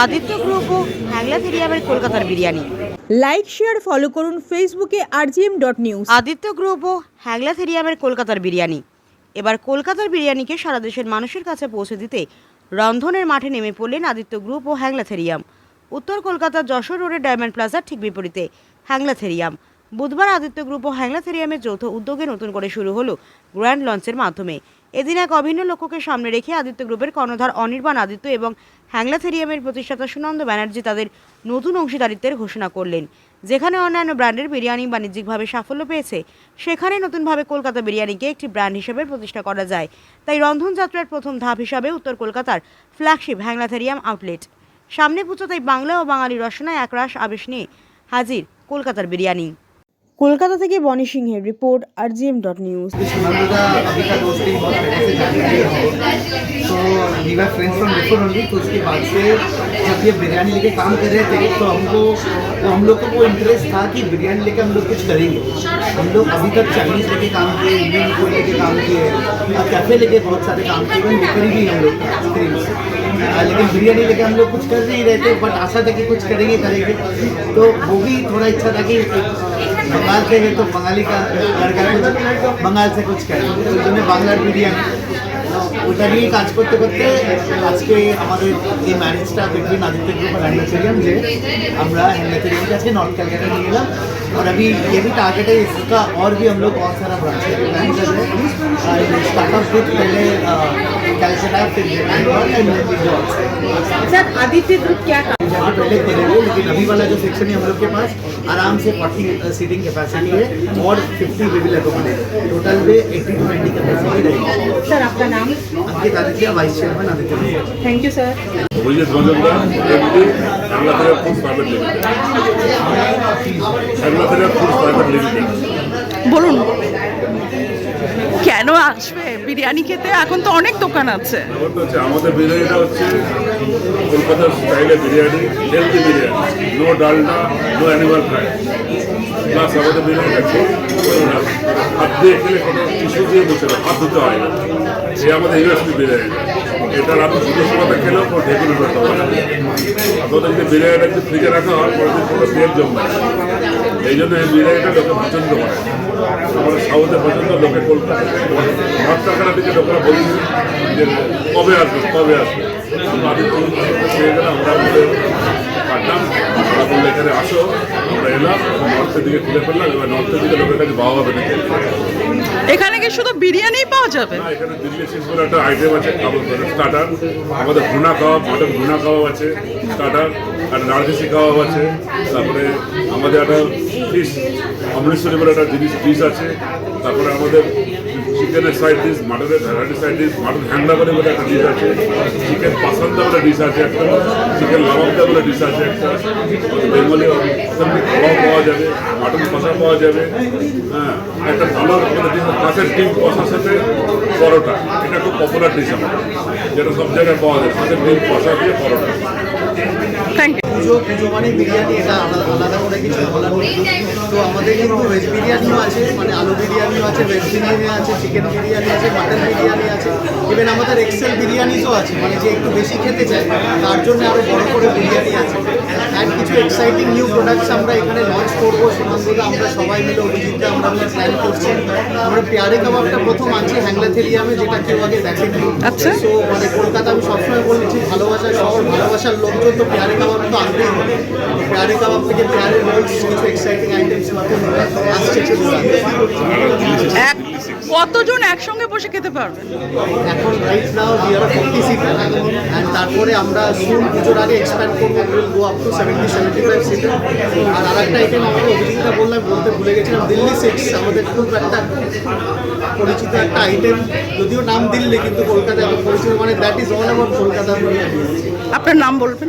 Aditya group ও হ্যাংলা থেরিয়ামের কলকাতার বিরিয়ানি। লাইক শেয়ার ফলো করুন ফেসবুকে RGM dot news Aditya group ও হ্যাংলা থেরিয়ামের কলকাতার বিরিয়ানি। এবার কলকাতার বিরিয়ানিকে সারা দেশের মানুষের কাছে পৌঁছে দিতে রন্ধনের মাঠে নেমে পড়লেন আদিত্য গ্রুপ ও হ্যাংলা থেরিয়াম উত্তর কলকাতার যশোর রোডের ডায়মন্ড প্লাজার ঠিক বিপরীতে হ্যাংলা থেরিয়াম বুধবার আদিত্য গ্রুপ ও হ্যাংলা থেরিয়ামের যৌথ উদ্যোগে নতুন করে শুরু হলো গ্র্যান্ড লঞ্চের মাধ্যমে। এদিন এক অভিন্ন লক্ষ্যকে সামনে রেখে আদিত্য গ্রুপের কর্ণধার অনির্বাণ আদিত্য এবং হ্যাংলা থেরিয়ামের প্রতিষ্ঠাতা সুনন্দ ব্যানার্জি তাদের নতুন অংশীদারিত্বের ঘোষণা করলেন। যেখানে অন্যান্য ব্র্যান্ডের বিরিয়ানি বাণিজ্যিকভাবে সাফল্য পেয়েছে, সেখানে নতুনভাবে কলকাতা বিরিয়ানিকে একটি ব্র্যান্ড হিসেবে প্রতিষ্ঠা করা যায়। তাই রন্ধনযাত্রার প্রথম ধাপ হিসাবে উত্তর কলকাতার ফ্ল্যাগশিপ হ্যাংলা থেরিয়াম আউটলেট। সামনে পুজো তাই বাংলা ও বাঙালি রসনায় একরাশ আবেশ নিয়ে হাজির কলকাতার বিরিয়ানি। কলকাতা থেকে বনি সিংহের report RGM dot news Sunanda अभी का दोस्त ही बहुत पहले से जानते हैं तो we were friends from before only तो उसके बाद से जब ये बिरयानी लेके काम कर रहे थे तो हमको तो हम लोग को वो इंटरेस्ट था कि बिरयानी लेके हम लोग कुछ करेंगे हम लोग अभी तक चाइनीज़ लेके काम किए इंडियन फूड लेके काम किए और कैफ़े लेके बहुत सारे काम किए इवन बेकरी भी हम लोग एक्सपीरियंस लेकिन बिरयानी लेके हम लोग कुछ कर नहीं रहे थे बट आशा था कि कुछ करेंगे करेंगे तो वो भी थोड़ा इच्छा था कि बंगाल से है तो बंगाली का लड़का कुछ बंगाल से कुछ करे তো ওই জন্য বাংলার বিরিয়ানি ওটা নিয়ে কাজ করতে করতে আজকে আমাদের এই ম্যারেজটা বিটুইন আদিত্য গ্রুপ और हैंडमेटेरियम যে আমরা हैंडमेटेरियम के आजके नॉर्थ कलकत्ता নিয়ে এলাম और अभी ये भी टारगेट है इसका और भी हम लोग बहुत सारा ब्रांच प्लान कर रहे हैं स्टार्टअप विथ पहले सर आदित्य ग्रुप क्या काम पहले करे वो लेकिन अभी वाला जो सेक्शन है हम लोग के पास आराम से फोर्टी सीटिंग कैपेसिटी है और fifty we will accommodate total में एट्टी टू नाइन्टी कैपेसिटी रहेगी। सर आपका नाम? Ankit Aditya vice chairman Aditya thank you sir मुझे प्राइवेट लिमिटेड बोलून কেন আসবে? বিরিয়ানি খেতে এখন তো অনেক দোকান আছে। আমাদের বিরিয়ানিটা হচ্ছে কলকাতার স্টাইলে বিরিয়ানি হেলদি বিরিয়ানি। নো ডালনা নো অ্যানিমাল ফ্রাই প্লাস আমাদের বিরিয়ানিটা খুব হাত দিয়ে খেলে কোনো বসে না হাত ধুতে হয় না। সে আমাদের ইউএসপি বিরিয়ানিটা এটা রাতে দুটোর সময় খেলেও কোনো ঢেকুনি করতে হবে না যদি বিরিয়ানিটা যদি ফ্রিজে রাখা হয়, পরের দিন কোনো তেল জমবে এই জন্য এই বিরিয়ানিটা লোকে পছন্দ করে আমাদের সাউথে পছন্দ লোকে কলকাতা ভাত দিকে লোকেরা বলছে যে কবে আসবে কবে আসবে? আমরা গেলে আমরা কাটলাম আমরা বললে এখানে আসো আমরা এলাম নর্থের দিকে খুলে ফেললাম এবার নর্থের দিকে লোকের কাছে বাবা হবে না এখানে কি শুধু বিরিয়ানি পাওয়া যাবে? না, এখানে দিল্লি বলে একটা আইটেম আছে স্টার্টার আমাদের ভুনা কাবাব মটন ভুনা কাবাব আছে স্টার্টার আর নার্গিসি কাবাব আছে, তারপরে আমাদের একটা ফিশ অমৃতসরি বলে একটা জিনিস ডিশ আছে, তারপরে আমাদের চিকেনের সাইড ডিশ মাটনের variety side dish mutton Hangla করে বলে একটা ডিশ আছে চিকেন পাসান্দা বলে ডিশ আছে একটা চিকেন লাবাবদা বলে ডিশ আছে একটা, বেঙ্গলি খাওয়া পাওয়া যাবে, মাটন কষা পাওয়া যাবে হ্যাঁ একটা ভালো মাছের ডিম কষার সাথে পরোটা, এটা খুব পপুলার ডিশ আমাদের, যেটা সব জায়গায় পাওয়া যায় মাছের ডিম কষা দিয়ে পরোটা। থ্যাংক ইউ পুজো পুজো মানে বিরিয়ানি এটা আলাদা আলাদা করে কিছু বলার তো আমাদের কিন্তু ভেজ বিরিয়ানিও আছে মানে আলু বিরিয়ানিও আছে ভেজ বিরিয়ানি আছে চিকেন বিরিয়ানি আছে মাটন বিরিয়ানি আছে। ইভেন আমাদের এক্সেল বিরিয়ানিসও আছে মানে যে একটু বেশি খেতে চায় তার জন্য আরও বড় করে বিরিয়ানি আছে। অ্যান্ড কিছু এক্সাইটিং নিউ প্রোডাক্টস আমরা এখানে লঞ্চ করব সুনন্দদা আমরা সবাই মিলে অভিজিৎটা আমরা প্ল্যান করছি। আমরা পেয়ারে কাবাবটা প্রথম আনছি হ্যাংলা থেরিয়ামে যেটা কেউ আগে দেখেনি। আচ্ছা। তো মানে কলকাতা আমি সবসময় বলেছি ভালোবাসার শহর ভালোবাসার লোকজন তো পেয়ারে কাবাব তো আনতেই হবে পেয়ারে কাবাব থেকে পেয়ারে রোলস কিছু এক্সাইটিং আইটেমস আসছে সেগুলো আনতে। এক কতজন একসঙ্গে বসে খেতে পারবেন? এখন right now we are forty and তারপরে আমরা সুন পুজোর আগে এক্সপ্যান্ড করব will go up to seventy seventy five আর আরেকটা আইটেম আমাকে অভিজিৎটা বললাম বলতে ভুলে গেছিলাম দিল্লি সিক্স আমাদের খুব একটা পরিচিত একটা আইটেম যদিও নাম দিল্লি কিন্তু কলকাতায় এত পরিচিত মানে that is all about Kolkata আপনার নাম বলবেন?